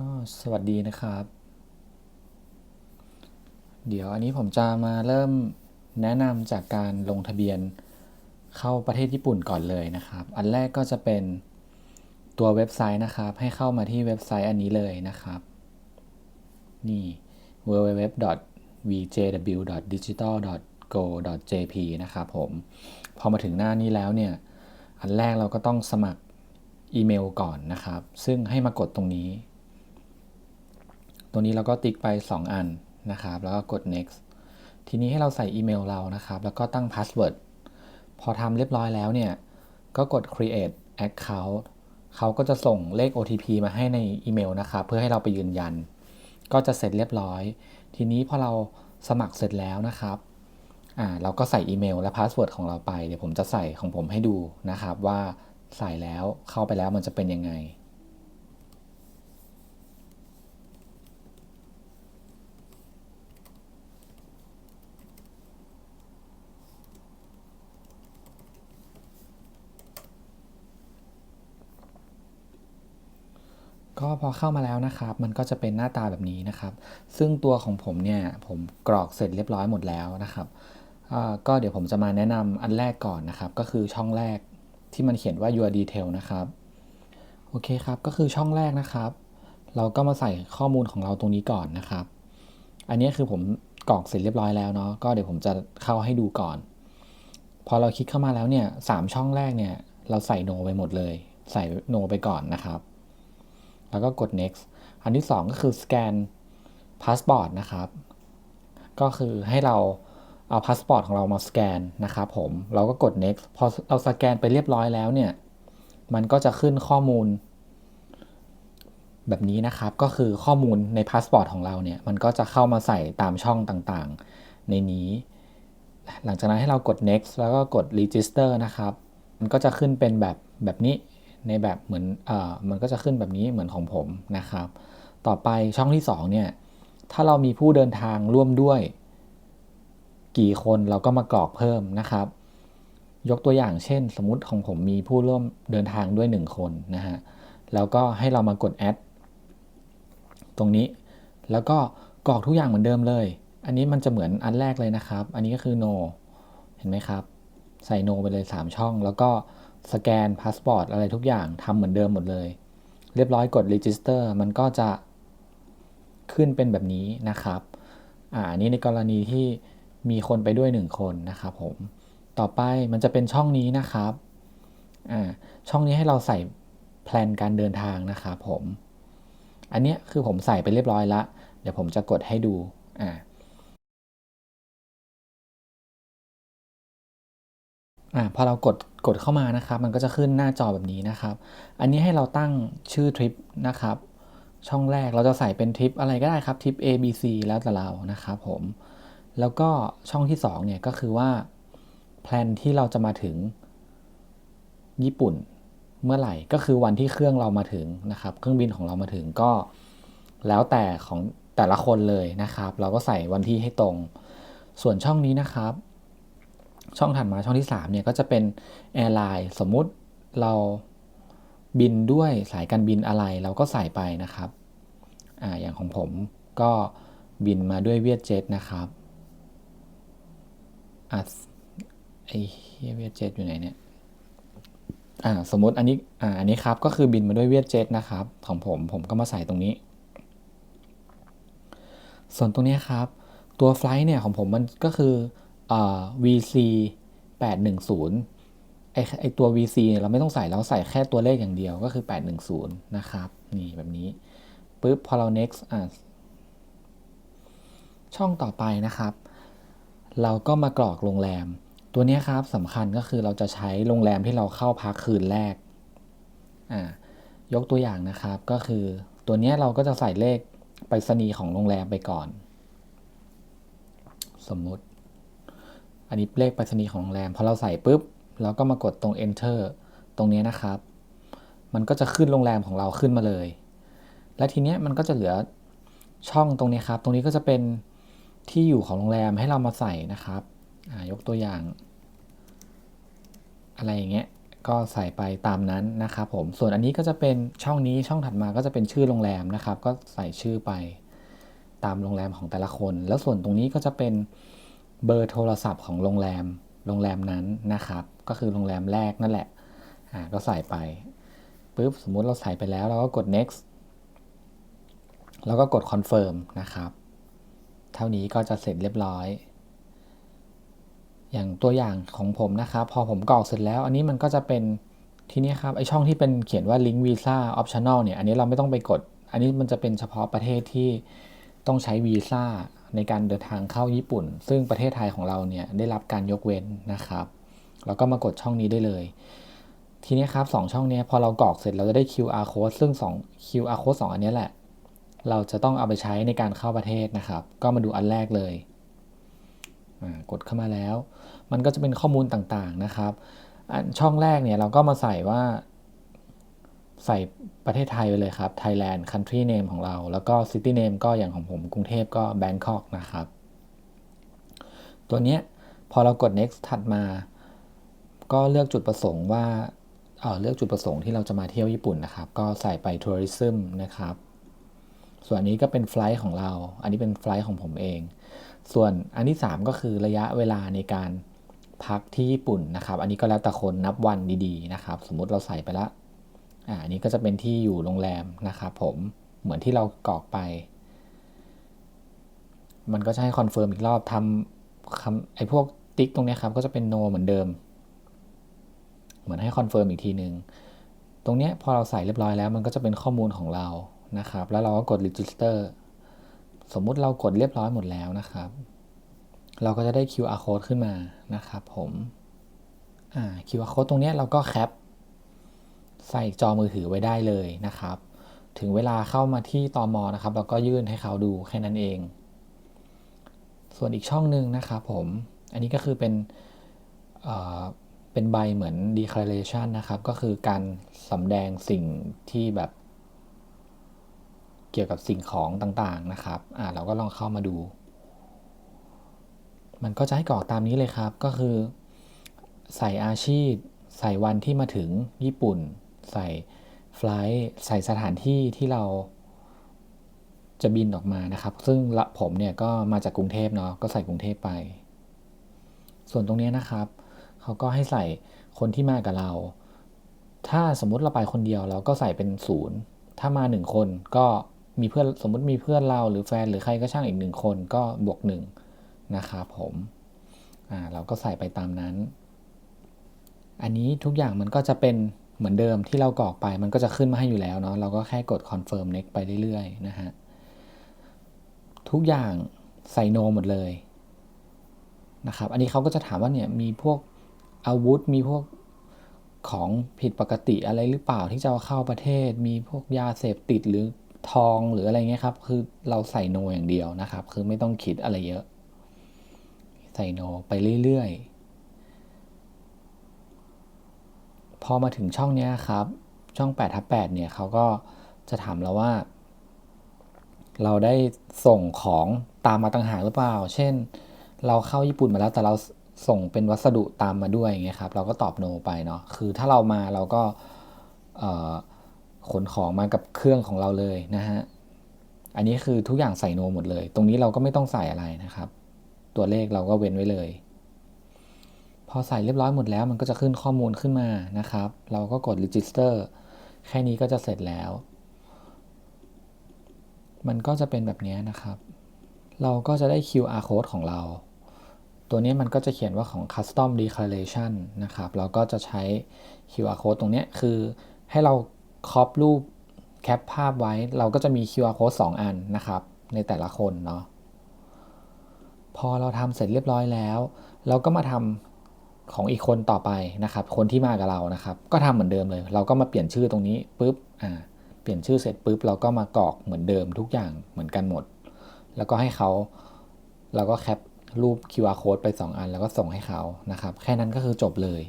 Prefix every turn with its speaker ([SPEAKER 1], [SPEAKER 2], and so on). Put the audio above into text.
[SPEAKER 1] ก็สวัสดีนะครับ เดี๋ยวอันนี้ผมจะมาเริ่มแนะนำจากการลงทะเบียนเข้าประเทศญี่ปุ่นก่อนเลยนะครับ อันแรกก็จะเป็นตัวเว็บไซต์นะครับ ให้เข้ามาที่เว็บไซต์อันนี้เลยนะครับ นี่ www.vjw.digital.go.jp นะครับผม พอมาถึงหน้านี้แล้วเนี่ย อันแรกเราก็ต้องสมัครอีเมลก่อนนะครับ ซึ่งให้มากดตรงนี้ ตรงนี้เราก็ติ๊กไป 2 อันนะครับ แล้วก็กด next ทีนี้ให้เราใส่อีเมลเรานะครับ แล้วก็ตั้ง password พอทำเรียบร้อยแล้วเนี่ย ก็กด create account เขาก็จะส่งเลข OTP มาให้ในอีเมลนะครับ เพื่อให้เราไปยืนยัน ก็จะเสร็จเรียบร้อย ทีนี้พอเราสมัครเสร็จแล้วนะครับอ่าเราก็ใส่อีเมลและพาสเวิร์ดของเราไป เดี๋ยวผมจะใส่ของผมให้ดูนะครับ ว่าใส่แล้วเข้าไปแล้วมันจะเป็นยังไง ก็พอเข้ามาแล้วนะครับ มันก็จะเป็นหน้าตาแบบนี้นะครับ ซึ่งตัวของผมเนี่ยผมกรอกเสร็จเรียบร้อยหมดแล้วนะครับก็เดี๋ยวผมจะมาแนะนำอันแรกก่อนนะครับ ก็คือช่องแรกที่มันเขียนว่า your detail นะครับ โอเคครับ ก็คือช่องแรกนะครับ เราก็มาใส่ข้อมูลของเราตรงนี้ก่อนนะครับ อันนี้คือผมกรอกเสร็จเรียบร้อยแล้วเนาะ ก็เดี๋ยวผมจะเข้าให้ดูก่อน พอเราคลิกเข้ามาแล้วเนี่ยสามช่องแรกเนี่ย เราใส่ no ไปหมดเลย ใส่ no ไปก่อนนะครับ แล้วก็กด next อันที่ 2 ก็คือสแกนพาสปอร์ตนะครับ ก็คือให้เราเอาพาสปอร์ตของเรามาสแกนนะครับผม เราก็กด next พอเราสแกนไปเรียบร้อยแล้วเนี่ย มันก็จะขึ้นข้อมูล แบบนี้นะครับ ก็คือข้อมูลในพาสปอร์ตของเราเนี่ย มันก็จะเข้ามาใส่ตามช่องต่างๆ ในนี้ หลังจากนั้นให้เรากด next แล้วก็กด register นะครับ มันก็จะขึ้นเป็นแบบแบบนี้ ในแบบเหมือนเอ่อมันก็จะขึ้นแบบนี้เหมือนของผมนะครับ ต่อไปช่องที่2เนี่ยถ้าเรามีผู้เดินทางร่วมด้วย กี่คนเราก็มากรอกเพิ่มนะครับ ยกตัวอย่างเช่น สมมติของผมมีผู้ร่วมเดินทางด้วย 1 คนนะฮะแล้วก็ให้เรามากด add ตรงนี้แล้วก็กรอกทุกอย่างเหมือนเดิมเลย อันนี้มันจะเหมือนอันแรกเลยนะครับ อันนี้ก็คือ no เห็นไหมครับ ใส่ no ไปเลย 3 ช่อง แล้วก็ สแกนพาสปอร์ตอะไรทุกอย่างทำเหมือนเดิมหมดเลย เรียบร้อยกด register มันก็จะขึ้นเป็นแบบนี้นะครับ อ่านี้ในกรณีที่มีคนไปด้วย 1 คนนะครับผม ต่อไปมันจะเป็นช่องนี้นะครับ อ่า ช่องนี้ให้เราใส่แพลนการเดินทางนะครับผม อันเนี้ยคือผมใส่ไปเรียบร้อยละ เดี๋ยวผมจะกดให้ดู อ่า อ่าพอเรากดกดเข้ามานะครับ มันก็จะขึ้นหน้าจอแบบนี้นะครับ อันนี้ให้เราตั้งชื่อทริปนะครับ ช่องแรกเราจะใส่เป็นทริปอะไรก็ได้ครับทริป A B C แล้วแต่เรานะครับผม แล้วก็ช่องที่2เนี่ยก็คือว่าแพลนที่เราจะมาถึงญี่ปุ่นเมื่อไหร่ก็คือวันที่เครื่องเรามาถึงนะครับ เครื่องบินของเรามาถึงก็ แล้วแต่ของแต่ละคนเลยนะครับ เราก็ใส่วันที่ให้ตรง ส่วนช่องนี้นะครับ ช่องถัดมาช่องที่3เนี่ยก็จะเป็นแอร์ไลน์สมมุติเราบินด้วยสายการบินอะไรเราก็ใส่ไปนะครับออย่างของผมก็บินมาด้วยเวียดเจ็ตนะครับอะไอเวียดเจ็ตอยู่ไหนเนี่ยอ่าสมมติอันนี้อ่าอันนี้ครับก็คือบินมาด้วยเวียดเจ็ตนะครับของผมผมก็มาใส่ตรงนี้ ส่วนตรงนี้ครับ ตัวไฟล์เนี่ยของผมมันก็คือ VC 810ไอไอตัว VC เนี่ยเราไม่ต้องใส่เราใส่แค่ตัวเลขอย่างเดียวก็คือ 810 นะครับ นี่แบบนี้ปุ๊บพอเรา next อะช่องต่อไปนะครับ เราก็มากรอกโรงแรม ตัวนี้ครับสำคัญก็คือเราจะใช้โรงแรมที่เราเข้าพักคืนแรกอ่ายกตัวอย่างนะครับก็คือตัวนี้เราก็จะใส่เลขไปรษณีย์ของโรงแรมไปก่อน สมมุติ อันนี้เลขไปรษณีย์ของโรงแรมพอเราใส่ปุ๊บเราก็มากดตรง enter ตรงนี้นะครับ มันก็จะขึ้นโรงแรมของเราขึ้นมาเลย และทีเนี้ยมันก็จะเหลือช่องตรงนี้ครับ ตรงนี้ก็จะเป็นที่อยู่ของโรงแรมให้เรามาใส่นะครับยกตัวอย่าง อะไรอย่างเงี้ยก็ใส่ไปตามนั้นนะครับผม ส่วนอันนี้ก็จะเป็นช่องนี้ช่องถัดมาก็จะเป็นชื่อโรงแรมนะครับ ก็ใส่ชื่อไปตามโรงแรมของแต่ละคน แล้วส่วนตรงนี้ก็จะเป็น เบอร์โทรศัพท์ของโรงแรมโรงแรมนั้นนะครับ ก็คือโรงแรมแรกนั่นแหละอ่าก็ใส่ไปปุ๊บสมมุติเราใส่ไปแล้วเราก็กด next แล้วก็กด confirm นะครับ เท่านี้ก็จะเสร็จเรียบร้อย อย่างตัวอย่างของผมนะครับ พอผมกรอกเสร็จแล้ว อันนี้มันก็จะเป็นที่นี่ครับไอช่องที่เป็นเขียนว่า link visa optional เนี่ย อันนี้เราไม่ต้องไปกด อันนี้มันจะเป็นเฉพาะประเทศที่ต้องใช้วีซ่า ในการเดินทางเข้าญี่ปุ่น ซึ่งประเทศไทยของเราเนี่ยได้รับการยกเว้นนะครับเราก็มากดช่องนี้ได้เลย ทีนี้ครับ2ช่องนี้พอเรากรอกเสร็จเราจะได้ QR code ซึ่ง 2 QR code 2 อันนี้แหละ เราจะต้องเอาไปใช้ในการเข้าประเทศนะครับ ก็มาดูอันแรกเลยกดเข้ามาแล้ว มันก็จะเป็นข้อมูลต่างๆนะครับ ช่องแรกเนี่ยเราก็มาใส่ว่า ใส่ประเทศไทยไปเลยครับ Thailand country name ของเรา แล้วก็ city name ก็อย่างของผมกรุงเทพก็ Bangkok นะครับ ตัวเนี้ยพอเรากด next ถัดมา ก็เลือกจุดประสงค์ว่าเเลือกจุดประสงค์ที่เราจะมาเที่ยวญี่ปุ่นนะครับ ก็ใส่ไป tourism นะครับ ส่วนนี้ก็เป็นไฟล์ของเรา อันนี้เป็นไฟล์ของผมเอง ส่วนอันที่ 3 ก็คือระยะเวลาในการพักที่ญี่ปุ่นนะครับ อันนี้ก็แล้วแต่คนนับวันดีๆนะครับ สมมุติเราใส่ไปแล้ว อ่านี้ก็จะเป็นที่อยู่โรงแรมนะครับผมเหมือนที่เรากรอกไป มันก็จะให้คอนเฟิร์มอีกรอบทำคำไอ้พวกติ๊กตรงนี้ครับก็จะเป็น no เหมือนเดิม เหมือนให้คอนเฟิร์มอีกทีหนึ่งตรงนี้พอเราใส่เรียบร้อยแล้ว มันก็จะเป็นข้อมูลของเรานะครับ แล้วเราก็กด register สมมุติเรากดเรียบร้อยหมดแล้วนะครับ เราก็จะได้ QR code ขึ้นมานะครับผมอ่า QR code ตรงนี้เราก็แคป ใส่จอมือถือไว้ได้เลยนะครับ ถึงเวลาเข้ามาที่ตอมอนะครับเราก็ยื่นให้เขาดูแค่นั้นเอง ส่วนอีกช่องหนึ่งนะครับผมอันนี้ก็คือเป็นเเป็นใบเหมือน declaration นะครับ ก็คือการสำแดงสิ่งที่แบบ เกี่ยวกับสิ่งของต่างๆนะครับอ่าเราก็ลองเข้ามาดู มันก็จะให้กรอกตามนี้เลยครับก็คือ ใส่อาชีพ ใส่วันที่มาถึงญี่ปุ่น ใส่ไฟล์ใส่สถานที่ที่เราจะบินออกมานะครับ ซึ่งผมเนี่ยก็มาจากกรุงเทพเนาะก็ใส่กรุงเทพไป ส่วนตรงนี้นะครับเขาก็ให้ใส่คนที่มากับเรา ถ้าสมมุติเราไปคนเดียวเราก็ใส่เป็นศูนย์ถ้ามาหนึ่งคนก็มีเพื่อนสมมุติมีเพื่อนเราหรือแฟนหรือใครก็ช่างอีกหนึ่งคนก็บวกหนึ่งนะครับผมอ่าเราก็ใส่ไปตามนั้น อันนี้ทุกอย่างมันก็จะเป็น เหมือนเดิมที่เรากรอกไปมันก็จะขึ้นมาให้อยู่แล้วเนาะเราก็แค่กด confirm next ไปเรื่อยๆนะฮะทุกอย่างใส่โนหมดเลยนะครับอันนี้เขาก็จะถามว่าเนี่ยมีพวกอาวุธมีพวกของผิดปกติอะไรหรือเปล่าที่จะเข้าประเทศ มีพวกยาเสพติดหรือทองหรืออะไรเงี้ยครับ คือเราใส่โนอย่างเดียวนะครับ คือไม่ต้องคิดอะไรเยอะ ใส่โนไปเรื่อยๆ พอมาถึงช่องนี้ครับ ช่อง8ทับ8เนี่ยเขาก็จะถามเราว่า เราได้ส่งของตามมาต่างหากหรือเปล่า เช่น เราเข้าญี่ปุ่นมาแล้วแต่เราส่งเป็นวัสดุตามมาด้วยอย่างเงี้ยครับ เราก็ตอบโนไปเนาะ คือถ้าเรามาเราก็ขนของมากับเครื่องของเราเลยนะฮะ อันนี้คือทุกอย่างใส่โนหมดเลย ตรงนี้เราก็ไม่ต้องใส่อะไรนะครับ ตัวเลขเราก็เว้นไว้เลย พอใส่เรียบร้อยหมดแล้วมันก็จะขึ้นข้อมูลขึ้นมานะครับ เราก็กด register แค่นี้ก็จะเสร็จแล้ว มันก็จะเป็นแบบนี้นะครับ เราก็จะได้ QR code ของเรา ตัวนี้มันก็จะเขียนว่าของ custom declaration นะครับ เราก็จะใช้ QR code ตรงนี้คือให้เราครอปรูปแคปภาพไว้ เราก็จะมี QR code 2 อันนะครับ ในแต่ละคนเนาะ พอเราทำเสร็จเรียบร้อยแล้ว เราก็มาทำ ของอีกคนต่อไปนะครับ คนที่มากับเรานะครับ ก็ทำเหมือนเดิมเลย เราก็มาเปลี่ยนชื่อตรงนี้ปุ๊บอ่าเปลี่ยนชื่อเสร็จปุ๊บเราก็มากรอกเหมือนเดิมทุกอย่างเหมือนกันหมด แล้วก็ให้เขาเราก็แคปรูป QR code ไป 2 อัน แล้วก็ส่งให้เขานะครับ แค่นั้นก็คือจบเลย